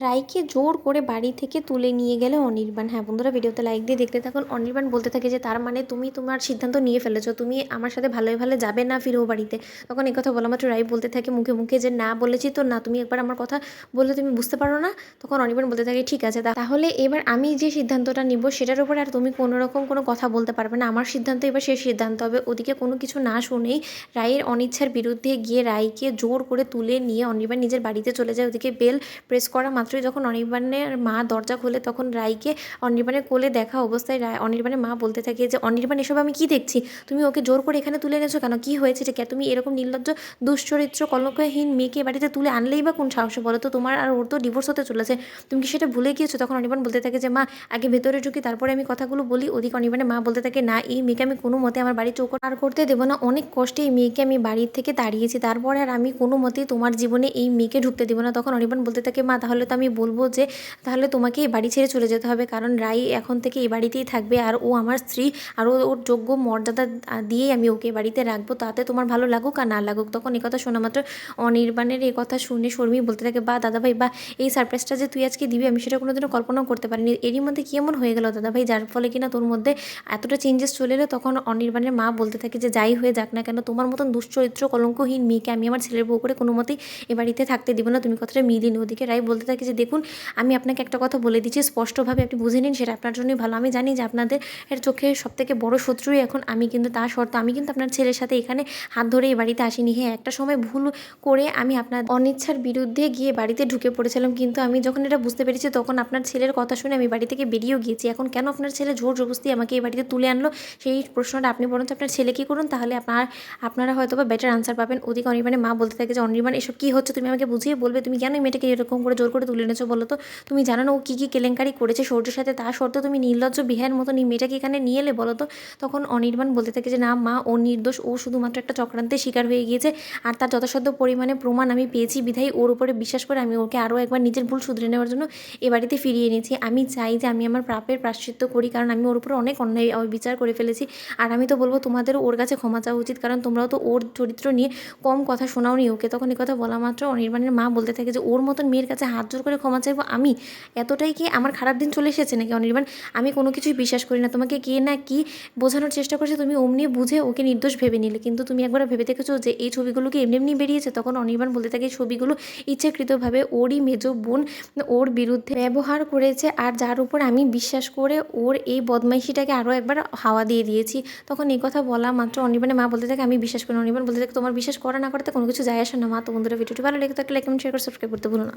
রাইকে জোর করে বাড়ি থেকে তুলে নিয়ে গেলে অনির্বাণ। হ্যাঁ বন্ধুরা, ভিডিওতে লাইক দিয়ে দেখতে থাকুন। অনির্বাণ বলতে থাকে যে, তার মানে তুমি তোমার সিদ্ধান্ত নিয়ে ফেলেছো। তুমি আমার সাথে ভালোই ভালো যাবে না ফিরেও বাড়িতে? তখন এই কথা বলা মাত্র রাই বলতে থাকে মুখে মুখে যে, না বলেছি তো না, তুমি একবার আমার কথা বললে তুমি বুঝতে পারো না? তখন অনির্বাণ বলতে থাকে, ঠিক আছে তাহলে এবার আমি যে সিদ্ধান্তটা নিব সেটার উপরে আর তুমি কোনো রকম কোনো কথা বলতে পারবে না। আমার সিদ্ধান্ত এবার সেই সিদ্ধান্ত হবে। ওদিকে কোনো কিছু না শুনেই রায়ের অনিচ্ছার বিরুদ্ধে গিয়ে রাইকে জোর করে তুলে নিয়ে অনির্বাণ নিজের বাড়িতে চলে যায়। ওদিকে বেল প্রেস করা মাত্রই যখন অনির্বাণের মা দরজা খোলে তখন রায়কে অনির্বাণের কোলে দেখা অবস্থায় রায়, অনির্বাণের মা বলতে থাকে যে, অনির্বাণ, এসব আমি কি দেখছি? তুমি ওকে জোর করে এখানে তুলে এনেছো কেন? কি হয়েছে যে কে তুমি এরকম নির্লজ্জ, দুশ্চরিত্র, কলঙ্কহীন মেয়েকে বাড়িতে তুলে আনলেই বা কোন সাহসে? বলো তো, তোমার আর ওর তো ডিভোর্স হতে চলেছে। তুমি কি সেটা ভুলে গিয়েছো? তখন অনির্বাণ বলতে থাকে যে, মা, আগে ভেতরে ঢুকি, তারপরে আমি কথাগুলো বলি। ওদিকে অনির্বাণের মা বলতে থাকে, না, এই মেয়েকে আমি কোনো মতে আমার বাড়ি চৌকট আর করতে দেবো না। অনেক কষ্টে এই মেয়েকে আমি বাড়ির থেকে তাড়িয়েছি। তারপরে আর আমি কোনো মতেই তোমার জীবনে এই মেয়েকে ঢুকতে দেবো না। তখন অনির্বাণ বলতে থাকে, মা, তাহলে তো আমি বলব যে, তাহলে তোমাকে এই বাড়ি ছেড়ে চলে যেতে হবে। কারণ রাই এখন থেকে এই বাড়িতেই থাকবে আর ও আমার স্ত্রী। আর ওর যোগ্য মর্যাদা দিয়েই আমি ওকে বাড়িতে রাখব। তাতে তোমার ভালো লাগুক আর না লাগুক। তখন কথা শোনা মাত্র অনির্বাণের এই কথা শুনে শর্মী বলতে থাকে, বা দাদাভাই, বা এই সারপ্রাইজটা যে তুই আজকে দিবি, আমি সেটা কোনোদিনও কল্পনাও করতে পারিনি। এরই মধ্যে কি এমন হয়ে গেল দাদাভাই? যার ফলে কিনা তোর মধ্যে এতটা চেঞ্জেস চলে এলো? তখন অনির্বাণের মা বলতে থাকে যে, যাই হয়ে যাক না কেন, তোমার মতন দুশ্চরিত্র কলঙ্কহীন মেয়েকে আমি আমার ছেলের বউ করে কোনো মতেই এ বাড়িতে থাকতে দিব না। তুমি কথাটা মিলিনি ওদিকে রাই বলতে থাকে যে দেখুন, আমি আপনাকে একটা কথা বলে দিচ্ছি, স্পষ্টভাবে আপনি বুঝে নিন, সেটা আপনার জন্যই ভালো। আমি জানি যে আপনাদের এর চোখে সব থেকে বড় শত্রুই এখন আমি, কিন্তু তা শর্ত আমি কিন্তু আপনার ছেলের সাথে এখানে হাত ধরে এই বাড়িতে আসিনি। হ্যাঁ একটা সময় ভুল করে আমি আপনার অনিচ্ছার বিরুদ্ধে গিয়ে বাড়িতে ঢুকে পড়েছিলাম, কিন্তু আমি যখন এটা বুঝতে পেরেছি, তখন আপনার ছেলের কথা শুনে আমি বাড়ি থেকে বেরিয়েও গিয়েছি। এখন কেন আপনার ছেলে জোর জবস্তি আমাকে এই বাড়িতে তুলে আনলো? সেই প্রশ্নটা আপনি বরঞ্চ আপনার ছেলে কি করুন? তাহলে আপনার, আপনারা হয়তো বা বেটার আনসার পাবেন। ওদিকে অনির্বাণের মা বলতে থাকে যে, অনির্বাণ, এসব কী হচ্ছে? তুমি আমাকে বুঝিয়ে বলবে। তুমি কেন এই মেয়েটাকে এরকম করে জোর করে তুলে এনেছো বলো তো? তুমি জানো না ও কী কী কেলেঙ্কারি করেছে? সৌর্যের সাথে তা সত্ত্বেও তুমি নির্লজ্জ বিহার মতন এই মেয়েটাকে এখানে নিয়ে এলে বলো তো? তখন অনির্বাণ বলতে থাকে যে, না মা, ও নির্দোষ। ও শুধুমাত্র একটা চক্রান্তের শিকার হয়ে গিয়েছে। আর তার যথাসাধ্য পরিমাণে প্রমাণ আমি পেয়েছি বিধায় ওর উপরে বিশ্বাস করে আমি ওকে আরও একবার নিজের ভুল শুধরে নেওয়ার জন্য এ বাড়িতে ফিরিয়ে এনেছি। আমি চাই যে আমি আমার প্রাপের প্রাশ্চিত্য করি, কারণ আমি ওর উপরে অনেক অন্যায় বিচার করে ফেলেছি। আর আমি তো বলব, তোমাদেরও ওর কাছে ক্ষমা চাওয়া উচিত, কারণ তোমরাও তো ওর চরিত্র নিয়ে কম কথা শোনাওনি ওকে। তখন কথা বলা মাত্র অনির্বাণের মা বলতে থাকে যে, ওর মতন মেয়ের কাছে হাত জোর করে ক্ষমা চাইব? আমি এতটাই কি আমার খারাপ দিন চলে এসেছে নাকি অনির্বাণ? আমি কোনো কিছুই বিশ্বাস করি না। তোমাকে কে না কি বোঝানোর চেষ্টা করছে, তুমি অমনি বুঝে ওকে নির্দোষ ভেবে নিলে। কিন্তু তুমি একবার ভেবে দেখেছ যে এই ছবিগুলোকে এমনি এমনি বেরিয়েছে? তখন অনির্বাণ বলতে থাকে, এই ছবিগুলো ইচ্ছাকৃতভাবে ওরই মেজ বোন, ওর বিরুদ্ধে ব্যবহার করেছে। আর যার উপর আমি বিশ্বাস করে ওর এই বদমাইশিটাকে আরও একবার হাওয়া দিয়ে দিয়েছি। তখন এই কথা বলা মাত্র অনির্বাণের মা বলতে থাকে, আমি বিশ্বাস করি। অনির্বাণ বলতে থাকে, তোমার বিশ্বাস করা না করাতে কোনো কিছু যায় আসে না। মা, তো বন্ধুরা, ভিডিওটি ভালো লেগে থাকলে লাইক কমেন্ট শেয়ার করে সাবস্ক্রাইব করতে ভুলো না।